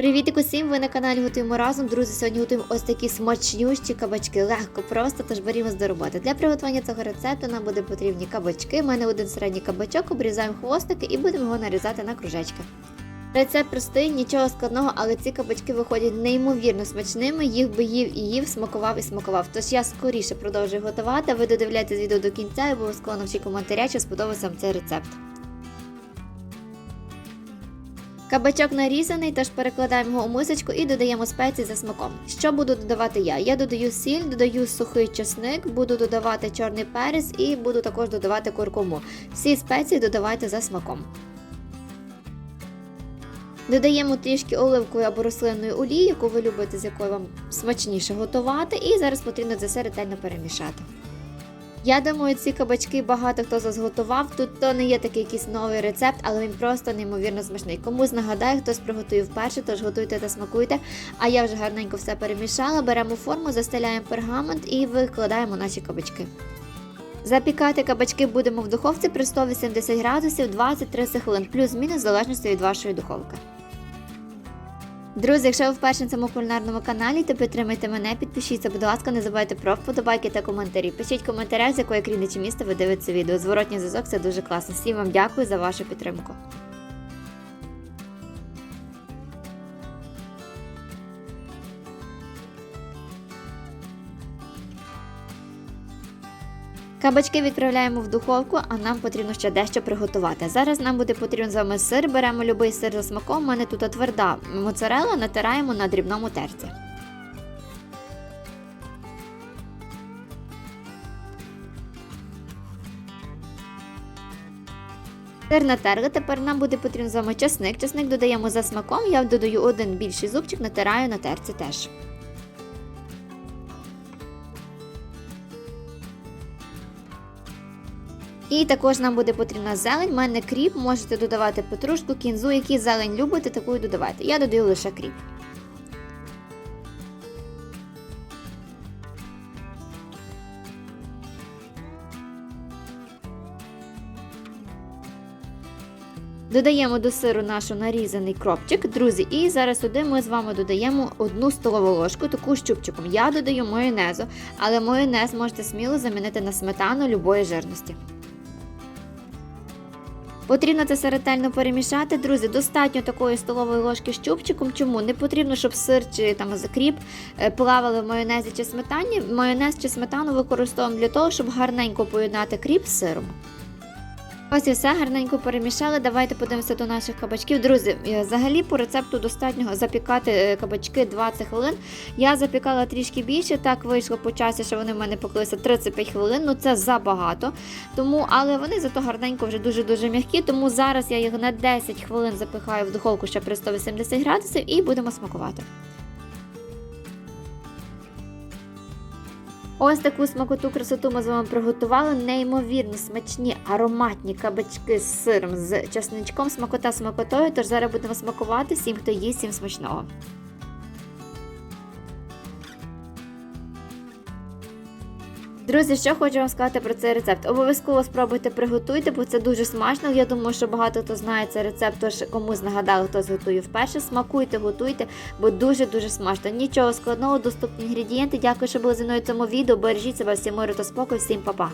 Привіт усім! Ви на каналі Готуємо разом. Друзі, сьогодні готуємо ось такі смачнющі кабачки. Легко, просто, тож берімо до роботи. Для приготування цього рецепту нам буде потрібні кабачки. У мене один середній кабачок, обрізаємо хвостики і будемо його нарізати на кружечки. Рецепт простий, нічого складного, але ці кабачки виходять неймовірно смачними. Їх би їв і їв, смакував і смакував. Тож я скоріше продовжую готувати. Ви додивляйтесь відео до кінця і обов'язково напишіть коментаря, чи сподобався вам цей рецепт. Кабачок нарізаний, тож перекладаємо його у мисочку і додаємо спеції за смаком. Що буду додавати я? Я додаю сіль, додаю сухий чесник, буду додавати чорний перець і буду також додавати куркуму. Всі спеції додавайте за смаком. Додаємо трішки оливкової або рослинної олії, яку ви любите, з якою вам смачніше готувати, і зараз потрібно це все ретельно перемішати. Я думаю, ці кабачки багато хто зазготував. Тут то не є такий якийсь новий рецепт, але він просто неймовірно смачний. Комусь нагадаю, хтось приготує вперше, тож готуйте та смакуйте. А я вже гарненько все перемішала. Беремо форму, застеляємо пергамент і викладаємо наші кабачки. Запікати кабачки будемо в духовці при 180 градусів 20-30 хвилин, плюс-мінус в залежності від вашої духовки. Друзі, якщо ви вперше на цьому кулінарному каналі, то підтримайте мене, підпишіться, будь ласка, не забувайте про вподобайки та коментарі. Пишіть коментарях, з якої країни чи міста ви дивитеся відео. Зворотній зв'язок це дуже класно. Всім вам дякую за вашу підтримку. Кабачки відправляємо в духовку, а нам потрібно ще дещо приготувати. Зараз нам буде потрібен з вами сир. Беремо любий сир за смаком. У мене тут тверда моцарела, натираємо на дрібному терці. Сир натерли, тепер нам буде потрібен з вами чесник. Чесник додаємо за смаком. Я додаю один більший зубчик, натираю на терці теж. І також нам буде потрібна зелень. У мене кріп, можете додавати петрушку, кінзу, які зелень любите, таку і додавайте. Я додаю лише кріп. Додаємо до сиру наш нарізаний кропчик, друзі, і зараз сюди ми з вами додаємо одну столову ложку, таку щупчиком. Я додаю майонезу, але майонез можете сміло замінити на сметану любої жирності. Потрібно це все ретельно перемішати. Друзі, достатньо такої столової ложки з чубчиком. Чому? Не потрібно, щоб сир чи там закріп е, плавали в майонезі чи сметані. Майонез чи сметану використовуємо для того, щоб гарненько поєднати кріп з сиром. Ось і все гарненько перемішали. Давайте подивимося до наших кабачків. Друзі, е, взагалі по рецепту достатньо запікати е, кабачки 20 хвилин. Я запікала трішки більше, так вийшло по часі, що вони в мене поклилися 35 хвилин. Ну це забагато. Тому, але вони зато гарненько вже дуже-дуже м'які. Тому зараз я їх на 10 хвилин запихаю в духовку ще при 180 градусів і будемо смакувати. Ось таку смакоту красоту ми з вами приготували. Неймовірно смачні ароматні кабачки з сиром, з часничком, смакота смакотою. Тож зараз будемо смакувати всім, хто їсть, всім смачного. Друзі, що хочу вам сказати про цей рецепт. Обов'язково спробуйте приготуйте, бо це дуже смачно. Я думаю, що багато хто знає цей рецепт, тож комусь нагадали, хто зготує вперше. Смакуйте, готуйте, бо дуже-дуже смачно. Нічого складного, доступні інгредієнти. Дякую, що були зі мною в цьому відео. Бережіть себе, всім миру та спокою, всім па-па.